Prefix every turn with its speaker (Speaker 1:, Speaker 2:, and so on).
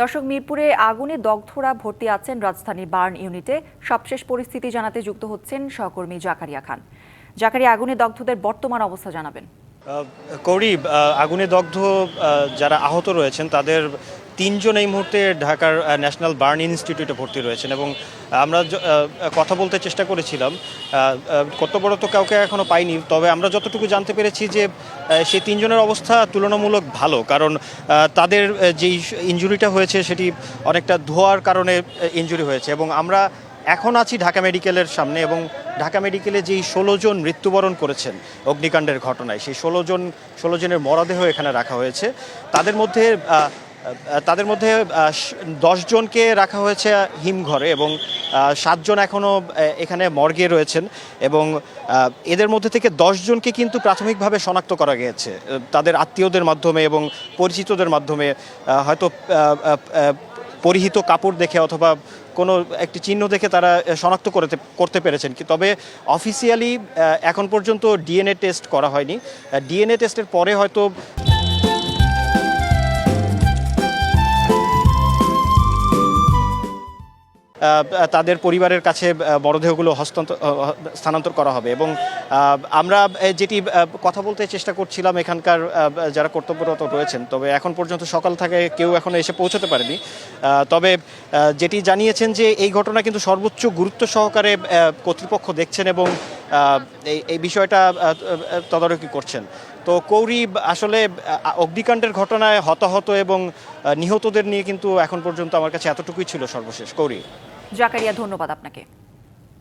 Speaker 1: দর্শক, মিরপুরে আগুনে দগ্ধরা ভর্তি আছেন রাজধানীর বার্ন ইউনিটে। সবশেষ পরিস্থিতি জানাতে যুক্ত হচ্ছেন সহকর্মী জাকারিয়া খান। জাকারিয়া, আগুনে দগ্ধদের বর্তমান অবস্থা জানাবেন।
Speaker 2: করিব আগুনে দগ্ধ যারা আহত রয়েছেন, তাদের তিনজন এই মুহূর্তে ঢাকার ন্যাশনাল বার্ন ইনস্টিটিউটে ভর্তি রয়েছেন এবং আমরা কথা বলতে চেষ্টা করেছিলাম। কর্তব্যরত কাউকে এখনও পাইনি, তবে আমরা যতটুকু জানতে পেরেছি যে সেই তিনজনের অবস্থা তুলনামূলক ভালো, কারণ তাদের যেই ইঞ্জুরিটা হয়েছে সেটি অনেকটা ধোয়ার কারণে ইঞ্জুরি হয়েছে এবং আমরা এখন আছি ঢাকা মেডিকেলের সামনে এবং ঢাকা মেডিকেলে যেই ষোলো জন মৃত্যুবরণ করেছেন অগ্নিকাণ্ডের ঘটনায়, সেই ষোলো জন, ষোলো জনের মরদেহ এখানে রাখা হয়েছে। তাদের মধ্যে তাদের মধ্যে জনকে রাখা হয়েছে হিমঘরে এবং সাতজন এখনও এখানে মর্গে রয়েছেন এবং এদের মধ্যে থেকে জনকে কিন্তু প্রাথমিকভাবে শনাক্ত করা গিয়েছে তাদের আত্মীয়দের মাধ্যমে এবং পরিচিতদের মাধ্যমে হয়তো পরিহিত কাপড় দেখে অথবা কোনো একটি চিহ্ন দেখে তারা শনাক্ত করতে করতে পেরেছেন। কি, তবে অফিসিয়ালি এখন পর্যন্ত ডিএনএ টেস্ট করা হয়নি। ডিএনএ টেস্টের পরে হয়তো তাদের পরিবারের কাছে মরদেহগুলো হস্তান্তর স্থানান্তর করা হবে। এবং আমরা যেটি কথা বলতে চেষ্টা করছিলাম এখানকার যারা কর্তব্যরত রয়েছেন, তবে এখন পর্যন্ত সকাল থেকে কেউ এখনও এসে পৌঁছতে পারেনি। তবে যেটি জানিয়েছেন যে এই ঘটনা কিন্তু সর্বোচ্চ গুরুত্ব সহকারে কর্তৃপক্ষ দেখছেন এবং এই বিষয়টা তদারকি করছেন। তো কৌরি, আসলে অগ্নিকাণ্ডের ঘটনায় হতাহত এবং নিহতদের নিয়ে কিন্তু এখন পর্যন্ত আমার কাছে এতটুকুই ছিল সর্বশেষ। কৌরি।
Speaker 1: জাকারিয়া ধন্যবাদ আপনাকে।